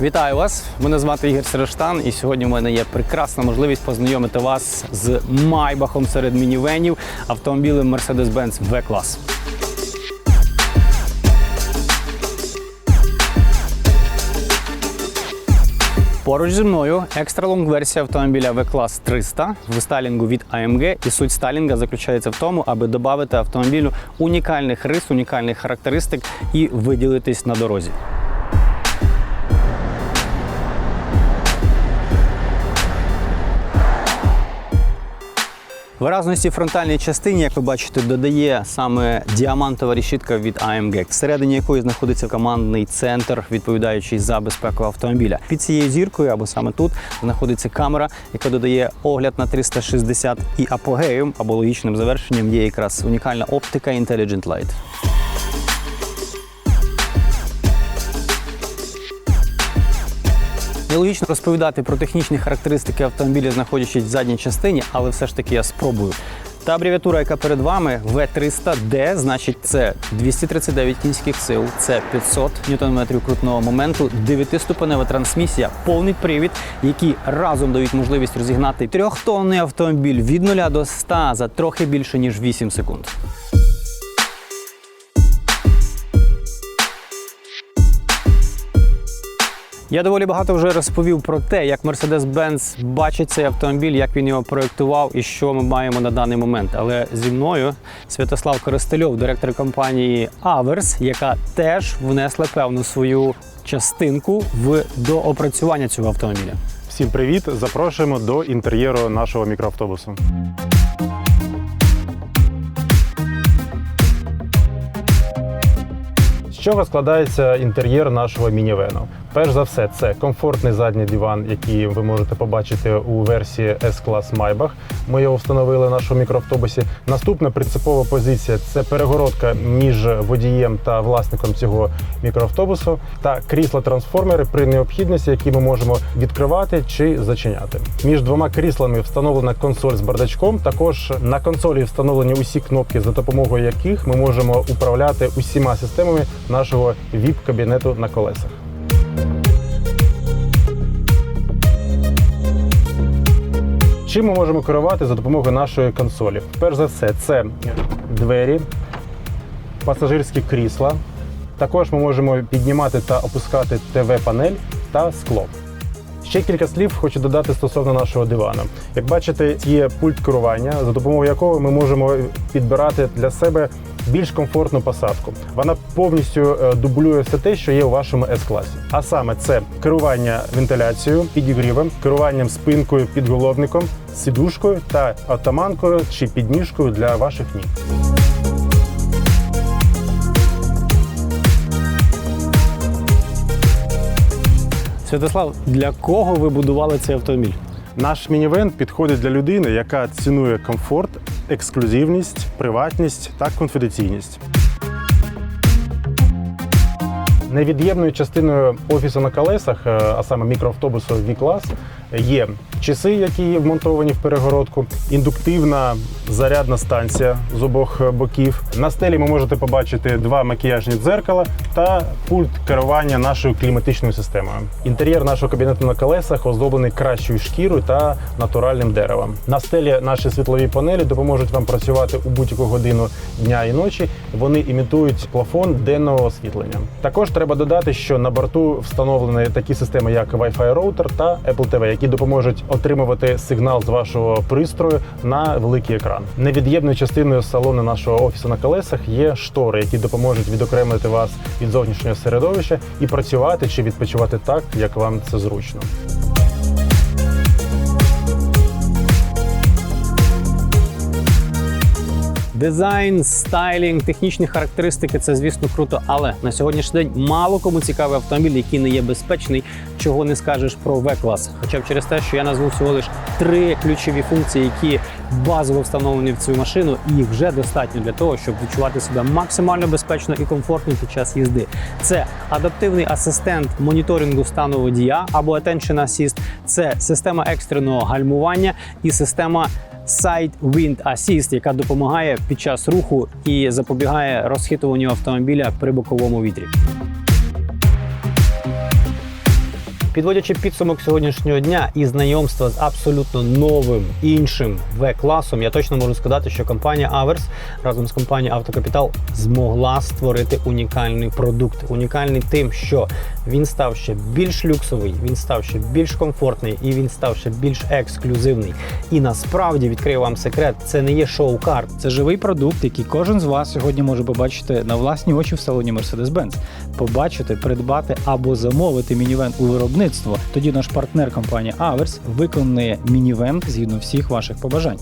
Вітаю вас! Мене звати Ігор Серештан, і сьогодні в мене є прекрасна можливість познайомити вас з майбахом серед мінівенів автомобілем Mercedes-Benz V-клас. Поруч зі мною екстралонг версія автомобіля V-Class 300 в стайлінгу від AMG. І суть стайлінга заключається в тому, аби додати автомобілю унікальних рис, унікальних характеристик і виділитись на дорозі. Виразності фронтальній частині, як ви бачите, додає саме діамантова решітка від AMG, всередині якої знаходиться командний центр, відповідаючий за безпеку автомобіля. Під цією зіркою або саме тут знаходиться камера, яка додає огляд на 360 і апогеєм або логічним завершенням є якраз унікальна оптика Intelligent Light. Нелогічно розповідати про технічні характеристики автомобіля, знаходячись в задній частині, але все ж таки я спробую. Та абревіатура, яка перед вами, V300D, значить це 239 кінських сил, це 500 Нм крутного моменту, 9-ступенева трансмісія, повний привід, які разом дають можливість розігнати трьохтонний автомобіль від 0 до 100 за трохи більше ніж 8 секунд. Я доволі багато вже розповів про те, як Mercedes-Benz бачить цей автомобіль, як він його проєктував і що ми маємо на даний момент. Але зі мною Святослав Коростельов, директор компанії Averс, яка теж внесла певну свою частинку в доопрацювання цього автомобіля. Всім привіт! Запрошуємо до інтер'єру нашого мікроавтобусу. З чого складається інтер'єр нашого мінівену? Перш за все, це комфортний задній диван, який ви можете побачити у версії S-Class Maybach. Ми його встановили в нашому мікроавтобусі. Наступна принципова позиція це перегородка між водієм та власником цього мікроавтобусу та крісла-трансформери при необхідності, які ми можемо відкривати чи зачиняти. Між двома кріслами встановлена консоль з бардачком. Також на консолі встановлені усі кнопки, за допомогою яких ми можемо управляти усіма системами нашого VIP-кабінету на колесах. Чим ми можемо керувати за допомогою нашої консолі? Перш за все, це двері, пасажирські крісла. Також ми можемо піднімати та опускати ТВ-панель та скло. Ще кілька слів хочу додати стосовно нашого дивану. Як бачите, є пульт керування, за допомогою якого ми можемо підбирати для себе більш комфортну посадку. Вона повністю е, дублює все те, що є у вашому S-класі. А саме це керування вентиляцією, підігрівом, керуванням спинкою, підголовником, сідушкою та отаманкою чи підніжкою для ваших ніг. Святослав, для кого ви будували цей автомобіль? Наш мінівен підходить для людини, яка цінує комфорт, ексклюзивність, приватність та конфіденційність. Невід'ємною частиною офісу на колесах, е, а саме мікроавтобусу V-клас, є часи, які вмонтовані в перегородку, індуктивна зарядна станція з обох боків. На стелі ви можете побачити два макіяжні дзеркала та пульт керування нашою кліматичною системою. Інтер'єр нашого кабінету на колесах оздоблений кращою шкірою та натуральним деревом. На стелі наші світлові панелі допоможуть вам працювати у будь-яку годину дня і ночі. Вони імітують плафон денного освітлення. Також треба додати, що на борту встановлені такі системи, як Wi-Fi роутер та Apple TV, які допоможуть отримувати сигнал з вашого пристрою на великий екран. Невід'ємною частиною салону нашого офісу на колесах є штори, які допоможуть відокремити вас від зовнішнього середовища і працювати чи відпочивати так, як вам це зручно. Дизайн, стайлінг, технічні характеристики це, звісно, круто, але на сьогоднішній день мало кому цікавий автомобіль, який не є безпечний, чого не скажеш про V-клас. Хоча б через те, що я назву всього лиш три ключові функції, які базово встановлені в цю машину, і їх вже достатньо для того, щоб відчувати себе максимально безпечно і комфортно під час їзди. Це адаптивний асистент моніторингу стану водія або Attention Assist, це система екстреного гальмування і система Side Wind Assist, яка допомагає під час руху і запобігає розхитуванню автомобіля при боковому вітрі. Підводячи підсумок сьогоднішнього дня і знайомства з абсолютно новим іншим В-класом, я точно можу сказати, що компанія Аверс разом з компанією Автокапітал змогла створити унікальний продукт. Унікальний тим, що він став ще більш люксовий, він став ще більш комфортний і він став ще більш ексклюзивний. І насправді відкрию вам секрет: це не є шоу-кар, Це живий продукт, який кожен з вас сьогодні може побачити на власні очі в салоні Mercedes-Benz. Побачити, придбати або замовити мінівен у виробництво. Тоді наш партнер компанія Аверс виконує мінівен згідно всіх ваших побажань.